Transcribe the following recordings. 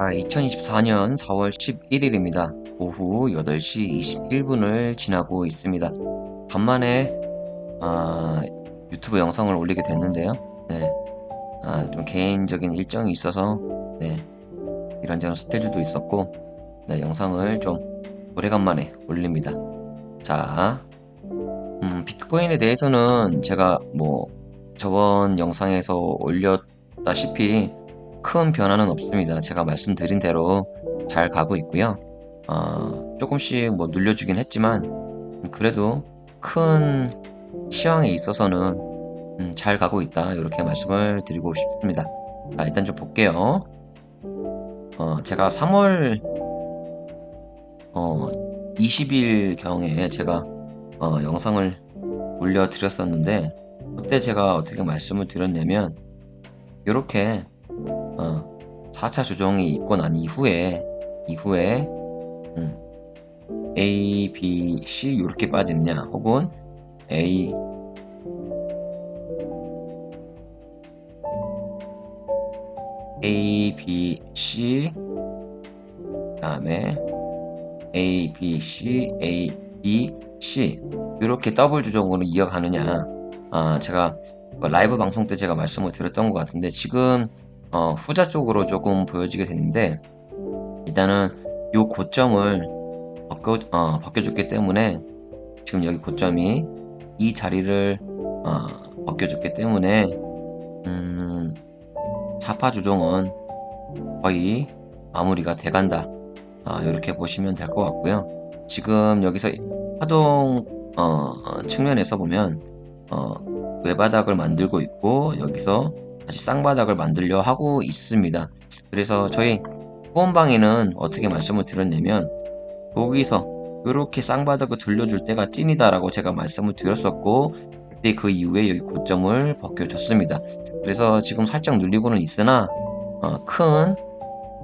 아, 2024년 4월 11일입니다. 오후 8시 21분을 지나고 있습니다. 간만에 아, 유튜브 영상을 올리게 됐는데요. 네. 아, 좀 개인적인 일정이 있어서 네. 이런저런 스케줄도 있었고 네, 영상을 좀 오래간만에 올립니다. 자, 음, 비트코인에 대해서는 제가 뭐 저번 영상에서 올렸다시피 큰 변화는 없습니다. 제가 말씀드린 대로 잘 가고 있고요. 어, 조금씩 뭐 눌려주긴 했지만 그래도 큰 시황에 있어서는 음, 잘 가고 있다 이렇게 말씀을 드리고 싶습니다. 자, 일단 좀 볼게요. 어, 제가 3월 어, 20일 경에 제가 어, 영상을 올려드렸었는데 그때 제가 어떻게 말씀을 드렸냐면 이렇게 어, 4차 조정이 있고 난 이후에 이후에 음, A, B, C 이렇게 빠지느냐 혹은 A. A, B, C 다음에 A, B, C, A, B, C 이렇게 더블 조정으로 이어가느냐. 아, 제가 라이브 방송 때 제가 말씀을 드렸던 것 같은데 지금 어, 후자 쪽으로 조금 보여지게 되는데 일단은 이 고점을 벗겨, 어, 벗겨줬기 때문에 지금 여기 고점이 이 자리를 어, 벗겨줬기 때문에 음, 4파 조정은 거의 마무리가 돼간다. 아, 이렇게 보시면 될 것 같고요. 지금 여기서 파동 어, 측면에서 보면 어, 외바닥을 만들고 있고 여기서 다시 쌍바닥을 만들려 하고 있습니다. 그래서 저희 후원방에는 어떻게 말씀을 드렸냐면 여기서 이렇게 쌍바닥을 돌려줄 때가 찐이다라고 제가 말씀을 드렸었고 그때 그 이후에 여기 고점을 벗겨줬습니다. 그래서 지금 살짝 눌리고는 있으나 어, 큰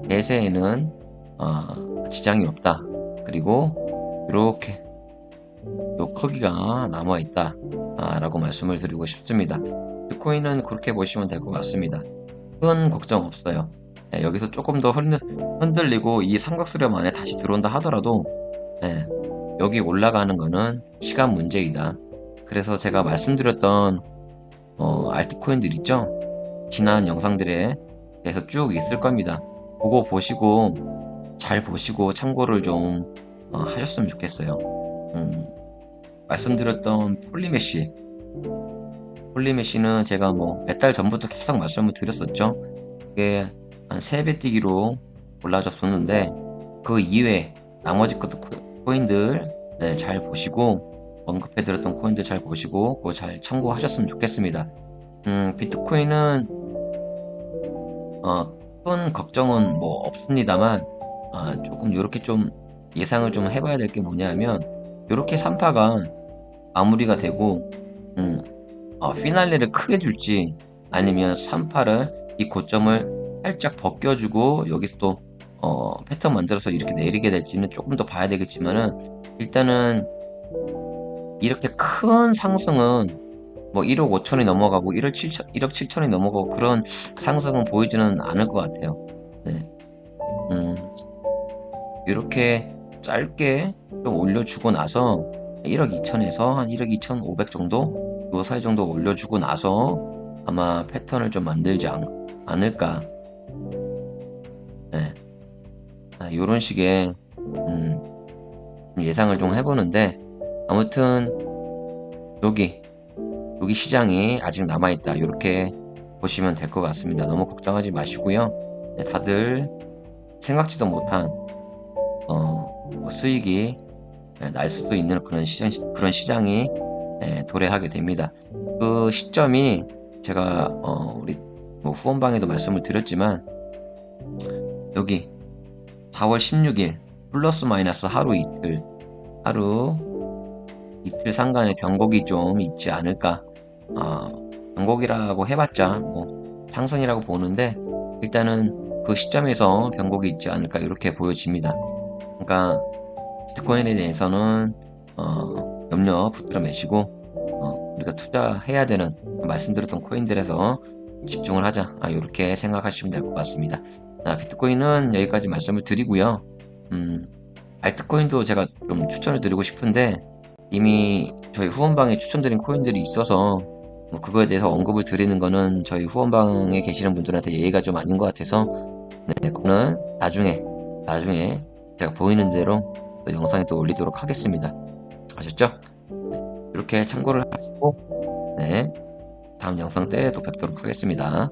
대세에는 어, 지장이 없다. 그리고 이렇게 요 크기가 남아 있다. 아, 라고 말씀을 드리고 싶습니다. 비트코인은 그렇게 보시면 될 것 같습니다. 큰 걱정 없어요. 네, 여기서 조금 더 흔들, 흔들 리고 이 삼각수렴 안에 다시 들어온다 하더라도 네, 여기 올라가는 거는 시간 문제이다. 그래서 제가 말씀드렸던 어, 알트코인들 있죠? 지난 영상들에 대해서 쭉 있을 겁니다. 그거 보시고 잘 보시고 참고를 좀 어, 하셨으면 좋겠어요. 음, 말씀드렸던 폴리메시 폴리메시는 제가 뭐 몇 달 전부터 계속 말씀을 드렸었죠. 그게 한 3배 뛰기로 올라졌었는데 그 이외에 나머지 것도 코인들 네, 잘 보시고 언급해드렸던 코인들 잘 보시고 그거 잘 참고하셨으면 좋겠습니다. 음, 비트코인은 어, 큰 걱정은 뭐 없습니다만 아, 조금 이렇게 좀 예상을 좀 해봐야 될 게 뭐냐면 이렇게 3파가 마무리가 되고 음, 어, 피날레를 크게 줄지 아니면 3파를 이 고점을 살짝 벗겨주고 여기서 또 어, 패턴 만들어서 이렇게 내리게 될지는 조금 더 봐야 되겠지만은 일단은 이렇게 큰 상승은 뭐 1억 5천이 넘어가고 1억 7천, 1억 7천이 넘어가고 그런 상승은 보이지는 않을 것 같아요. 네. 음, 이렇게 짧게 좀 올려주고 나서 1억 2천에서 한 1억 2천 5백 정도 요 사이 정도 올려주고 나서 아마 패턴을 좀 만들지 않, 않을까. 네. 아, 요런 식의 음, 예상을 좀 해보는데 아무튼 여기 여기 시장이 아직 남아있다. 이렇게 보시면 될 것 같습니다. 너무 걱정하지 마시고요. 네, 다들 생각지도 못한 어, 뭐 수익이 네, 날 수도 있는 그런 시장 그런 시장이 네, 도래하게 됩니다. 그 시점이 제가 어, 우리 뭐 후원방에도 말씀을 드렸지만 여기 4월 16일 플러스 마이너스 하루 이틀 하루 이틀 상간의 변곡이 좀 있지 않을까 어, 변곡이라고 해봤자 뭐 상승이라고 보는데 일단은 그 시점에서 변곡이 있지 않을까 이렇게 보여집니다. 그러니까 비트코인에 대해서는 어, 염려 붙들어 매시고 어, 우리가 투자해야 되는 말씀드렸던 코인들에서 집중을 하자 아, 이렇게 생각하시면 될 것 같습니다. 자, 비트코인은 여기까지 말씀을 드리고요. 음, 알트코인도 제가 좀 추천을 드리고 싶은데 이미 저희 후원방에 추천드린 코인들이 있어서 뭐 그거에 대해서 언급을 드리는 거는 저희 후원방에 계시는 분들한테 예의가 좀 아닌 것 같아서 네, 그거는 나중에 나중에 제가 보이는 대로 또 영상에 또 올리도록 하겠습니다. 아셨죠? 네, 이렇게 참고를 하시고 네 다음 영상 때 또 뵙도록 하겠습니다.